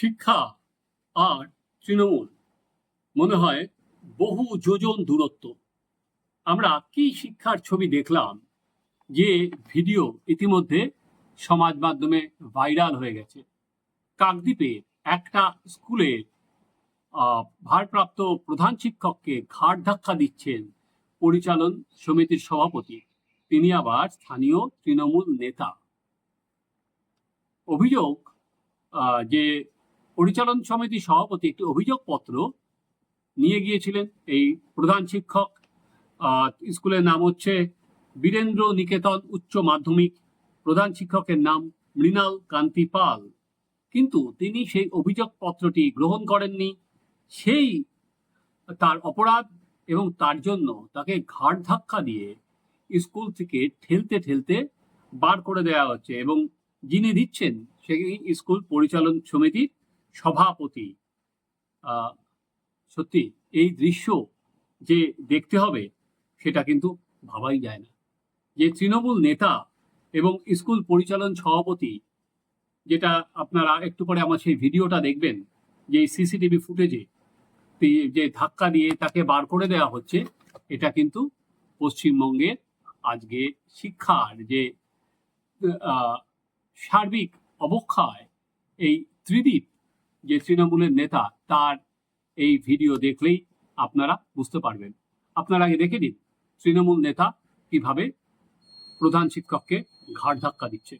শিক্ষা আর তৃণমূল। মনে হয় বহু যোজন দূরত্ব। আমরা কি শিক্ষার ছবি দেখলাম যে ভিডিও ইতিমধ্যে সমাজ মাধ্যমে ভাইরাল হয়ে গেছে। কাকদ্বীপে একটা স্কুলের আহ, ভারপ্রাপ্ত প্রধান শিক্ষককে ঘাট ধাক্কা দিচ্ছেন পরিচালন সমিতির সভাপতি। তিনি আবার স্থানীয় তৃণমূল নেতা। অভিযোগ যে পরিচালন সমিতির সভাপতি একটি অভিযোগপত্র নিয়ে গিয়েছিলেন এই প্রধান শিক্ষক। স্কুলের নাম হচ্ছে বীরেন্দ্র নিকেতন উচ্চ মাধ্যমিক। প্রধান শিক্ষকের নাম মৃণাল কান্তি পাল। কিন্তু তিনি সেই অভিযোগপত্রটি গ্রহণ করেননি। সেই তার অপরাধ এবং তার জন্য তাকে ঘাড় ধাক্কা দিয়ে স্কুল থেকে ঠেলতে ঠেলতে বার করে দেওয়া হচ্ছে এবং যিনি দিচ্ছেন সেই স্কুল পরিচালন সমিতির সভাপতি। সত্যি এই দৃশ্য যে দেখতে হবে, সেটা কিন্তু ভাবাই যায় না। যে তৃণমূল নেতা এবং স্কুল পরিচালন সভাপতি, যেটা আপনারা একটু পরে আমার সেই ভিডিওটা দেখবেন, যে সিসিটিভি ফুটেজে যে ধাক্কা দিয়ে তাকে বার করে দেওয়া হচ্ছে, এটা কিন্তু পশ্চিমবঙ্গের আজকে শিক্ষার যে সার্বিক অবক্ষয়, এই ত্রিদীপ যে তৃণমূলের নেতা তার এই ভিডিও দেখলেই আপনারা বুঝতে পারবেন। আপনারা আগে দেখে নিন তৃণমূল নেতা কীভাবে প্রধান শিক্ষককে ঘাট ধাক্কা দিচ্ছে।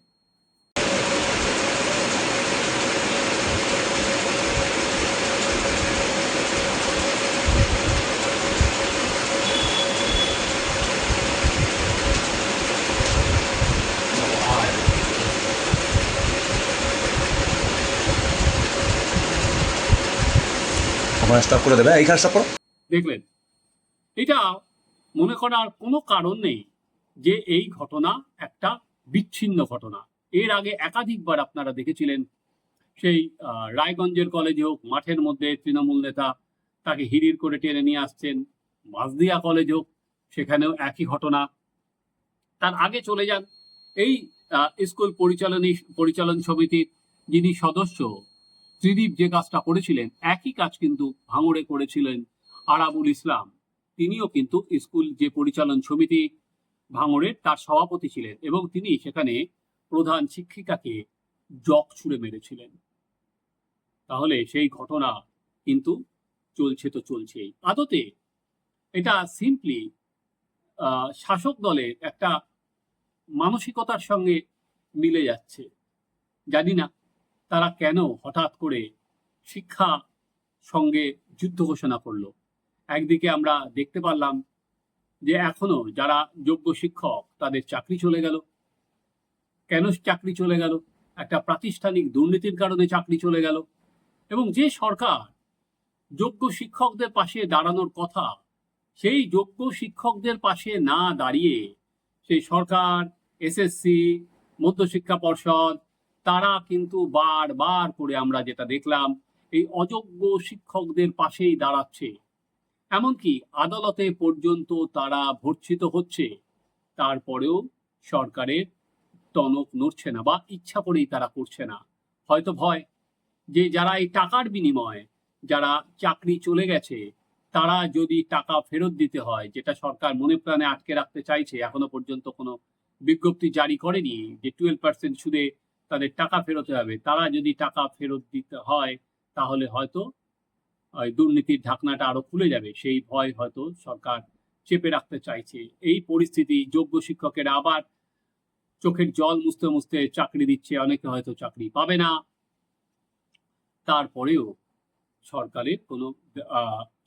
ওখানে স্টপ করে দেবে। এইখানে স্টপ করো। দেখলেন, এটা মনে করার কোনো কারণ নেই যে এই ঘটনা একটা বিচ্ছিন্ন ঘটনা। এর আগে একাধিকবার আপনারা দেখেছিলেন, সেই রায়গঞ্জের কলেজে হোক, মাঠের মধ্যে তৃণমূল নেতা তাকে হিরির করে টেনে নিয়ে আসছেন মাসদিয়া কলেজ হোক, সেখানেও একই ঘটনা। তার আগে চলে যান, এই স্কুল পরিচালনী, পরিচালন সমিতির যিনি সদস্য ত্রিদীপ যে কাজটা করেছিলেন, একই কাজ কিন্তু ভাঙড়ে করেছিলেন আরাবুল ইসলাম। তিনিও কিন্তু স্কুল যে পরিচালন সমিতি ভাঙড়ের, তার সভাপতি ছিলেন এবং তিনি সেখানে প্রধান শিক্ষিকাকে জক ছুঁড়ে মেরেছিলেন। তাহলে সেই ঘটনা কিন্তু চলছে তো চলছেই। আদতে এটা সিম্পলি শাসক দলের একটা মানসিকতার সঙ্গে মিলে যাচ্ছে। জানি না তারা কেন হঠাৎ করে শিক্ষা সঙ্গে যুদ্ধ ঘোষণা করল? একদিকে আমরা দেখতে পারলাম যে এখনও যারা যোগ্য শিক্ষক, তাদের চাকরি চলে গেল। কেন চাকরি চলে গেল? একটা প্রাতিষ্ঠানিক দুর্নীতির কারণে চাকরি চলে গেল। এবং যে সরকার যোগ্য শিক্ষকদের পাশে দাঁড়ানোর কথা, সেই যোগ্য শিক্ষকদের পাশে না দাঁড়িয়ে সেই সরকার, এসএসসি, মধ্যশিক্ষা পর্ষদ তারা কিন্তু বারবার করে আমরা যেটা দেখলাম, এই অযোগ্য শিক্ষকদের পাশেই দাঁড়াচ্ছে। এমনকি আদালতে পর্যন্ত তারা ভর্ৎসিত হচ্ছে। তারপরেও সরকারের টনক নড়ছে না বা ইচ্ছা করেই তারা করছে না। হয়তো ভয় যে যারা এই টাকার বিনিময়ে যারা চাকরি চলে গেছে, তারা যদি টাকা ফেরত দিতে হয়, যেটা সরকার মনে প্রাণে আটকে রাখতে চাইছে, এখনও পর্যন্ত কোনো বিজ্ঞপ্তি জারি করেনি যে টুয়েলভ পার্সেন্ট সুদে তাদের টাকা ফেরত হবে। তারা যদি টাকা ফেরত দিতে হয়, তাহলে হয়তো দুর্নীতির ঢাকনাটা আরও খুলে যাবে। সেই ভয় হয়তো সরকার চেপে রাখতে চাইছে। এই পরিস্থিতি, যোগ্য শিক্ষকের আবার চোখের জল মুছতে মুছতে চাকরি দিচ্ছে। অনেকে হয়তো চাকরি পাবে না। তারপরেও সরকারের কোনো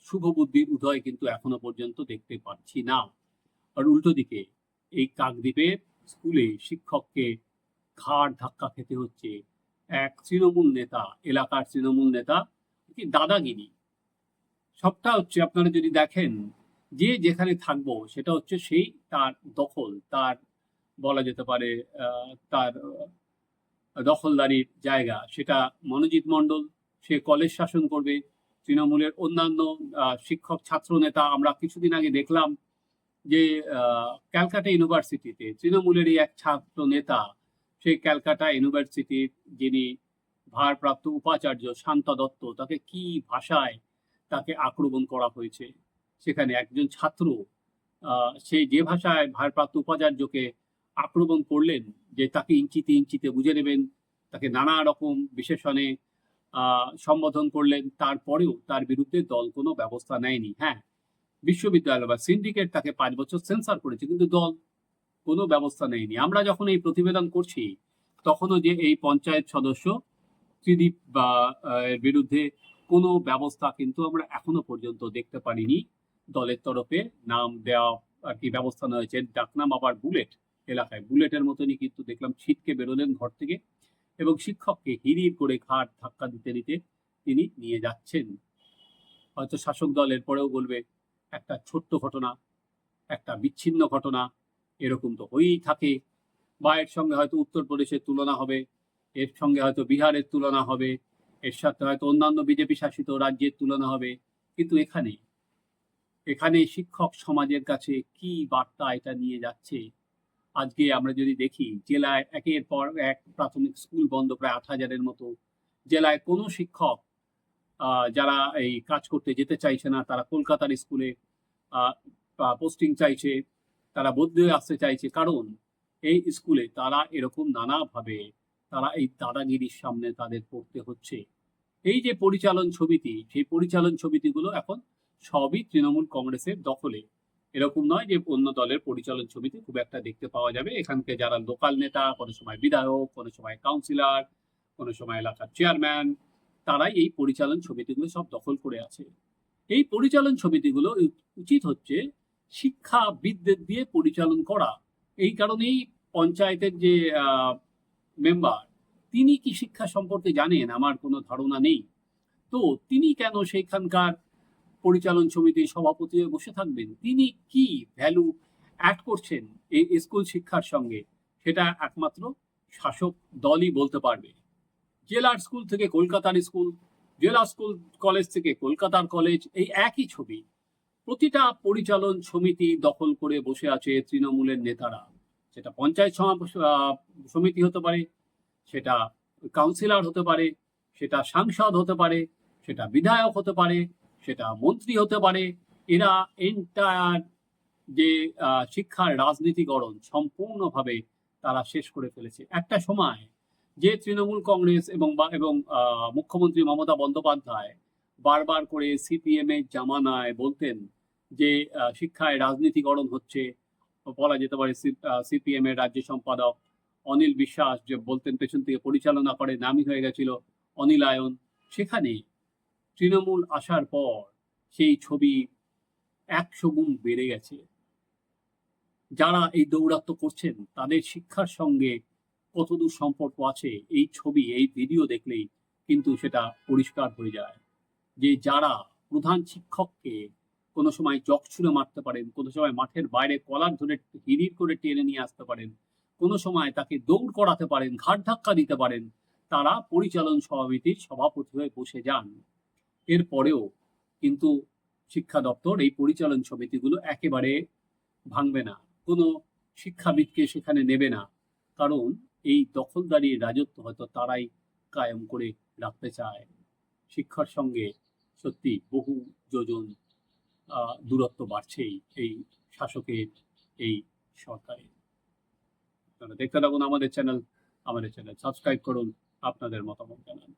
শুভ বুদ্ধির উদয় কিন্তু এখনও পর্যন্ত দেখতে পাচ্ছি না। আর উল্টো দিকে, এই কাকদ্বীপের স্কুলে শিক্ষককে ঘাড় ধাক্কা খেতে হচ্ছে। এক তৃণমূল নেতা, এলাকার তৃণমূল নেতা কি দাদাগিরি। সবটা হচ্ছে আপনারা যদি দেখেন, যে যেখানে থাকব সেটা হচ্ছে সেই তার দখল, তার বলা যেতে পারে তার দখলদারির জায়গা। সেটা মনোজিৎ মণ্ডল, সে কলেজ শাসন করবে। তৃণমূলের অন্যান্য শিক্ষক ছাত্র নেতা আমরা কিছুদিন আগে দেখলাম যে ক্যালকাটা ইউনিভার্সিটিতে তৃণমূলেরই এক ছাত্র নেতা সেই ক্যালকাটা ইউনিভার্সিটির যিনি ভারপ্রাপ্ত উপাচার্য শান্তা দত্ত তাকে কি ভাষায় তাকে আক্রমণ করা হয়েছে? সেখানে একজন ছাত্র আহ, সে যে ভাষায় ভারপ্রাপ্ত উপাচার্যকে আক্রমণ করলেন যে তাকে ইঞ্চিতে ইঞ্চিতে বুঝে নেবেন তাকে নানা রকম বিশেষণে সম্বোধন করলেন তারপরেও তার বিরুদ্ধে দল কোনো ব্যবস্থা নেয়নি। হ্যাঁ বিশ্ববিদ্যালয় বা সিন্ডিকেট তাকে পাঁচ বছর সেন্সার করেছে কিন্তু দল কোনো ব্যবস্থা নেয়নি। আমরা যখন এই প্রতিবেদন করছি, তখনও যে এই পঞ্চায়েত সদস্য ত্রিদীপ বা এর বিরুদ্ধে কোনো ব্যবস্থা কিন্তু আমরা এখনও পর্যন্ত দেখতে পারিনি। দলের তরফে নাম দেওয়া আর কি ব্যবস্থা নেওয়া হয়েছে। ডাকনাম আবার বুলেট এলাকায়। বুলেটের মতনই কিন্তু দেখলাম ছিটকে বেরোলেন ঘর থেকে এবং শিক্ষককে হিরির করে ঘাট ধাক্কা দিতে দিতে তিনি নিয়ে যাচ্ছেন। হয়তো শাসক দল এরপরেও বলবে, একটা ছোট্ট ঘটনা, একটা বিচ্ছিন্ন ঘটনা এরকম তো হয়েই থাকে। বা এর সঙ্গে হয়তো উত্তরপ্রদেশের তুলনা হবে, এর সঙ্গে হয়তো বিহারের তুলনা হবে, এর সাথে হয়তো অন্যান্য বিজেপি শাসিত রাজ্যের তুলনা হবে। কিন্তু এখানে এখানে শিক্ষক সমাজের কাছে কি বার্তা এটা নিয়ে যাচ্ছে? আজকে আমরা যদি দেখি, জেলায় একের পর এক প্রাথমিক স্কুল বন্ধ প্রায় আট হাজারের মতো। জেলায় কোনো শিক্ষক যারা এই কাজ করতে যেতে চাইছে না, তারা কলকাতার স্কুলে পোস্টিং চাইছে তারা বদলে আসতে চাইছে। কারণ এই স্কুলে তারা এরকম নানাভাবে তারা এই দাদাগিরির সামনে তাদের পড়তে হচ্ছে। এই যে পরিচালন সমিতি সেই পরিচালন সমিতিগুলো এখন সবই তৃণমূল কংগ্রেসের দখলে। এরকম নয় যে অন্য দলের পরিচালন সমিতি খুব একটা দেখতে পাওয়া যাবে। এখানকে যারা লোকাল নেতা, কোনো সময় বিধায়ক, কোনো সময় কাউন্সিলর, কোনো সময় এলাকার চেয়ারম্যান, তারাই এই পরিচালন সমিতিগুলো সব দখল করে আছে। এই পরিচালন সমিতিগুলো উচিত হচ্ছে শিক্ষাবিদদের দিয়ে পরিচালন করা। এই কারণেই পঞ্চায়েতের যে মেম্বার তিনি কি শিক্ষা সম্পর্কে জানেন? আমার কোনো ধারণা নেই। তো তিনি কেন সেইখানকার পরিচালন সমিতির সভাপতি হয়ে বসে থাকবেন? তিনি কি ভ্যালু অ্যাড করছেন এই স্কুল শিক্ষার সঙ্গে? সেটা একমাত্র শাসক দলই বলতে পারবে। জেলার স্কুল থেকে কলকাতার স্কুল, জেলা স্কুল, কলেজ থেকে কলকাতার কলেজ, এই একই ছবি। প্রতিটা পরিচালন সমিতি দখল করে বসে আছে তৃণমূলের নেতারা। সেটা পঞ্চায়েত সমিতি হতে পারে, সেটা কাউন্সিলর হতে পারে, সেটা সাংসদ হতে পারে, সেটা বিধায়ক হতে পারে, সেটা মন্ত্রী হতে পারে। এরা এন্টায়ার যে শিক্ষার রাজনীতিকরণ সম্পূর্ণভাবে তারা শেষ করে ফেলেছে। একটা সময় যে তৃণমূল কংগ্রেস এবং এবং মুখ্যমন্ত্রী মমতা বন্দ্যোপাধ্যায় বারবার করে সিপিএম এর জামানায় বলতেন যে শিক্ষায় রাজনীতিকরণ হচ্ছে। বলা যেতে পারে সিপিএম এর রাজ্য সম্পাদক অনিল বিশ্বাস যে বলতেন, পেছন থেকে পরিচালনা করে নামই হয়ে গেছিল অনিলায়ন সেখানে তৃণমূল আসার পর সেই ছবি একশো গুণ বেড়ে গেছে। যারা এই দৌরাত্ম করছেন, তাদের শিক্ষার সঙ্গে কতদূর সম্পর্ক আছে, এই ছবি, এই ভিডিও দেখলেই কিন্তু সেটা পরিষ্কার হয়ে যায়। যে যারা প্রধান শিক্ষককে কোনো সময় জগ ছুঁড়ে মারতে পারেন, কোনো সময় মাঠের বাইরে কলার ধরে হিরির করে টেনে নিয়ে আসতে পারেন, কোনো সময় তাকে দৌড় করাতে পারেন ঘাট ধাক্কা দিতে পারেন, তারা পরিচালন সমিতির সভাপতি হয়ে বসে যান। এরপরেও কিন্তু শিক্ষা দপ্তর এই পরিচালন সমিতিগুলো একেবারে ভাঙবে না। কোনো শিক্ষাবিদকে সেখানে নেবে না। কারণ এই দখলদারি রাজত্ব হয়তো তারাই কায়েম করে রাখতে চায়। শিক্ষার সঙ্গে সত্যি বহু যোজন দূরত্ব বাড়ছেই এই শাসকের এই সরকারের। আপনারা দেখতে থাকুন আমাদের চ্যানেল আমাদের চ্যানেল সাবস্ক্রাইব করুন, আপনাদের মতামত জানান।